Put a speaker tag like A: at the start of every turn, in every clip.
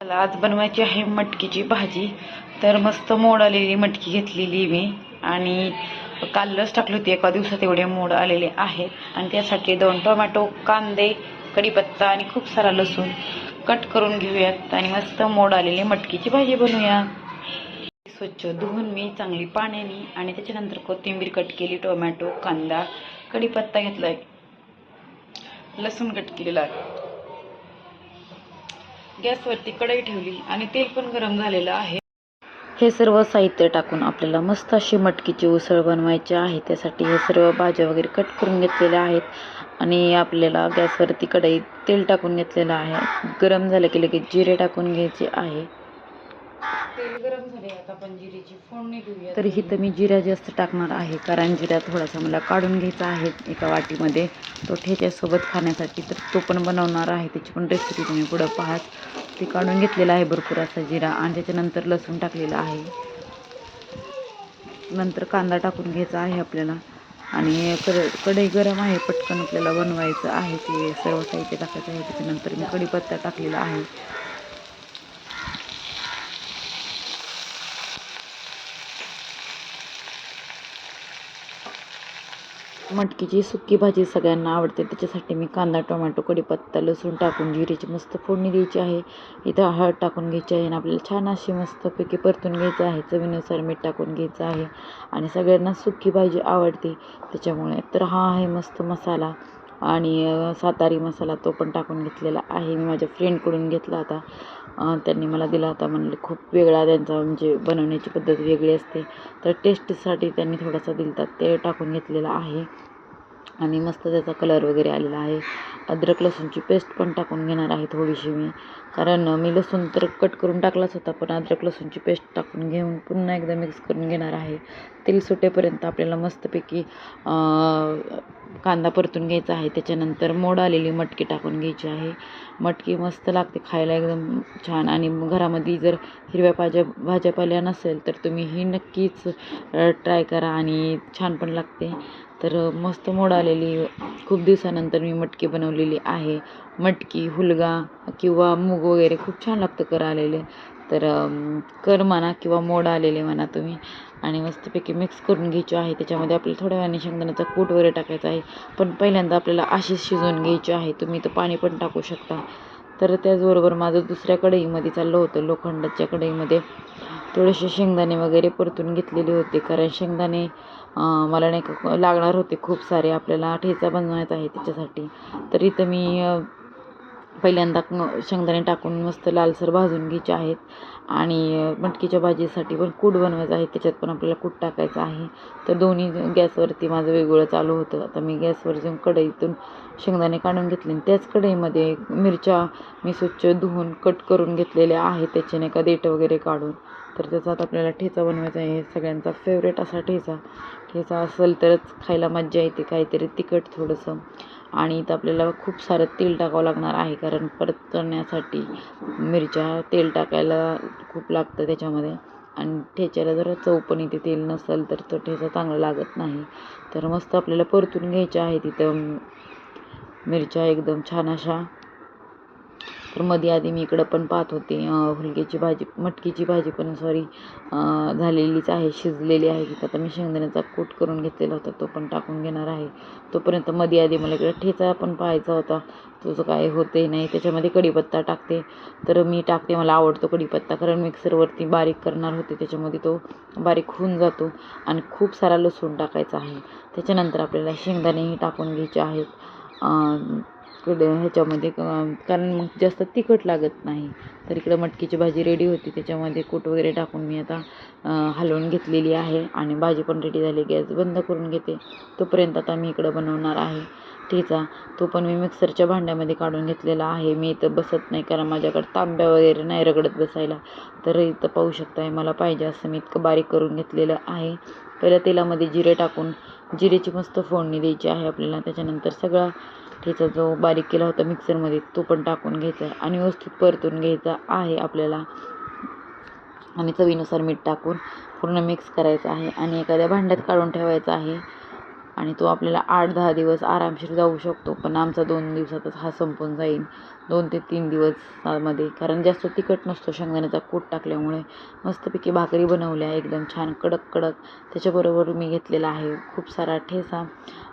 A: मला आज बनवायची आहे मटकीची भाजी. तर मस्त मोड आलेली मटकी घेतलेली मी. आणि काल लस टाकली होती एका दिवसात एवढे मोड आलेले आहेत. आणि त्यासाठी दोन टोमॅटो कांदे कढीपत्ता आणि खूप सारा लसूण कट करून घेऊयात. आणि मस्त मोड आलेली मटकीची भाजी बनवूया. स्वच्छ धुवून मी चांगली पाण्याने आणि त्याच्यानंतर कोथिंबीर कट केली टोमॅटो कांदा कढीपत्ता घेतलाय. लसूण कट केलेला आहे. गॅसवरती कढई ठेवली आणि तेल पण गरम झालेलं आहे. हे सर्व साहित्य टाकून आपल्याला मस्त अशी मटकीची उसळ बनवायची आहे. त्यासाठी हे सर्व भाज्या वगैरे कट करून घेतलेल्या आहेत. आणि आपल्याला गॅसवरती कढई तेल टाकून घेतलेलं आहे. गरम झालं की लगेच जिरे टाकून घ्यायचे आहे. तेल गरम झाले आता आपण फोडणी देऊया तर इथं मी जिरा जास्त टाकणार आहे कारण जिरा थोडासा मला काढून घ्यायचा आहे एका वाटीमध्ये. तो ठेच्यासोबत खाण्यासाठी तर तो पण बनवणार आहे त्याची पण रेसिपी तुम्ही पुढं पाहात ते काढून घेतलेला आहे भरपूर असा जिरा आणि त्याच्यानंतर लसूण टाकलेला आहे. नंतर कांदा टाकून घ्यायचा आहे आपल्याला. आणि कड कढई गरम आहे पटकन आपल्याला बनवायचं आहे ते सर्व साहित्य टाकायचं आहे त्याच्यानंतर मी कढीपत्ता टाकलेला आहे. मटकीची सुकी भाजी सगळ्यांना आवडते. त्याच्यासाठी मी कांदा टोमॅटो कढीपत्ता लसूण टाकून जिरीची मस्त फोडणी द्यायची आहे. इथं हळद टाकून घ्यायची आहे आणि आपल्याला छान अशी मस्तपैकी परतून घ्यायचं आहे. चवीनुसार मीठ टाकून घ्यायचं आहे आणि सगळ्यांना सुकी भाजी आवडते. त्याच्यामुळे तर हा आहे मस्त मसाला. आणि सातारी मसाला तो पण टाकून घेतलेला आहे. मी माझ्या फ्रेंडकडून घेतला होता. त्यांनी मला दिला होता म्हणले खूप वेगळा त्यांचा म्हणजे बनवण्याची पद्धत वेगळी असते. तर टेस्टसाठी त्यांनी थोडासा दिलता ते टाकून घेतलेला आहे. आणि मस्त त्याचा कलर वगैरे आलेला आहे. अद्रक लसूणची पेस्ट पण टाकून घेणार आहे थोडीशी मी. कारण मी लसूण तर कट करून टाकलाच होता पण अद्रक लसूणची पेस्ट टाकून घेऊन पुन्हा एकदा मिक्स करून घेणार आहे. तेल सुटेपर्यंत आपल्याला मस्तपैकी कांदा परतून घ्यायचा आहे. त्याच्यानंतर मोड आलेली मटकी टाकून घ्यायची आहे. मटकी मस्त लागते खायला एकदम छान. आणि घरामध्ये जर हिरव्या भाज्या भाज्यापाल्या नसेल तर तुम्ही ही नक्कीच ट्राय करा आणि छान पण लागते. तर मस्त मोड आलेली. खूप दिवसानंतर मी मटकी बनवलेली आहे. मटकी हुलगा किंवा मूग वगैरे खूप छान लागतं कर आलेले तर कर म्हणा किंवा मोड आलेले म्हणा तुम्ही आणि मस्तपैकी मिक्स करून घ्यायचे आहे. त्याच्यामध्ये आपल्याला थोड्या वेळाने शेंगदाण्याचा कूट वगैरे टाकायचा आहे. पण पहिल्यांदा आपल्याला अशीच शिजवून घ्यायची आहे. तुम्ही तर पाणी पण टाकू शकता. तर त्याचबरोबर माझं दुसऱ्या कढईमध्ये चाललं होतं लोखंडाच्या कढईमध्ये. थोडेसे शेंगदाणे वगैरे परतून घेतलेले होते. कारण शेंगदाणे मला नाही का लागणार होते खूप सारे. आपल्याला ठेचा बनवायचा आहे त्याच्यासाठी. तर इथं मी पहिल्यांदा शेंगदाणे टाकून मस्त लालसर भाजून घ्यायचे आहेत. आणि मटकीच्या भाजीसाठी पण कूट बनवायचं आहे. त्याच्यात पण आपल्याला कूट टाकायचं आहे. तर दोन्ही गॅसवरती माझं वेगवेगळं चालू होतं. आता मी गॅसवर जाऊन कढईतून शेंगदाणे काढून घेतले आणि त्याच कढईमध्ये मिरच्या मी स्वच्छ धुवून कट करून घेतलेल्या आहेत. त्याच्याने का देठ वगैरे काढून. तर त्याचा आता आपल्याला ठेचा बनवायचा आहे. सगळ्यांचा फेवरेट असा ठेचा. ठेचा असेल तरच खायला मज्जा येते काहीतरी तिखट थोडंसं. आणि इथं आपल्याला खूप सारं तेल टाकावं लागणार आहे कारण परतण्यासाठी मिरच्या तेल टाकायला खूप लागतं त्याच्यामध्ये. आणि ठेच्याला जर चव पण येते. तेल नसेल तर तो ठेचा चांगला लागत नाही. तर मस्त आपल्याला परतून घ्यायच्या आहे तिथं मिरच्या एकदम छान अशा. तर मध्ये आधी मी इकडं पण पाहत होते हुलग्याची भाजी मटकीची भाजी पण सॉरी झालेलीच आहे शिजलेली आहे. तिथं आता मी शेंगदाण्याचा कूट करून घेतलेला होता तो पण टाकून घेणार आहे. तोपर्यंत मध्ये आधी मला इकडं ठेचा पण पाहायचा होता. तुझं काय होते नाही त्याच्यामध्ये कढीपत्ता टाकते. तर मी टाकते मला आवडतो कढीपत्ता कारण मिक्सरवरती बारीक करणार होते त्याच्यामध्ये तो बारीक होऊन जातो आणि खूप सारा लसूण टाकायचा आहे. त्याच्यानंतर आपल्याला शेंगदाणेही टाकून घ्यायचे आहेत. इकडं ह्याच्यामध्ये क- कारण मग जास्त तिखट लागत नाही. तर इकडं मटकीची भाजी रेडी होती. त्याच्यामध्ये कूट वगैरे टाकून मी आता हलवून घेतलेली आहे. आणि भाजी पण रेडी झाली. गॅस बंद करून घेते. तोपर्यंत आता मी इकडं बनवणार आहे. ठेचा तो पण मी मिक्सरच्या भांड्यामध्ये काढून घेतलेला आहे. मी इथं बसत नाही कारण माझ्याकडे तांब्या वगैरे नाही रगडत बसायला. तर इथं पाहू शकताय मला पाहिजे असं मी इतकं बारीक करून घेतलेलं आहे. पहिल्या तेलामध्ये जिरे टाकून जिरेची मस्त फोडणी द्यायची आहे आपल्याला. त्याच्यानंतर सगळा ठेचा जो बारीक केला होता मिक्सरमध्ये तो पण टाकून घ्यायचा आहे आणि व्यवस्थित परतून घ्यायचा आहे आपल्याला. आणि चवीनुसार मीठ टाकून पूर्ण मिक्स करायचं आहे आणि एखाद्या भांड्यात काढून ठेवायचा आहे. आणि तो आपल्याला आठ दहा दिवस आरामशीर जाऊ शकतो पण आमचा दोन दिवसातच हा संपून जाईल दोन ते तीन दिवसामध्ये कारण जास्त तिखट नसतो शेंगदाण्याचा कूट टाकल्यामुळे. मस्तपैकी भाकरी बनवल्या एकदम छान कडक कडक. त्याच्याबरोबर मी घेतलेला आहे खूप सारा ठेसा.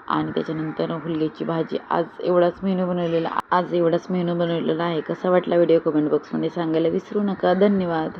A: आणि त्याच्यानंतर हुलग्याची भाजी. आज एवढाच मेनू बनवलेला आज एवढाच मेनू बनवलेला आहे. कसा वाटला व्हिडिओ कमेंट बॉक्समध्ये सांगायला विसरू नका. धन्यवाद.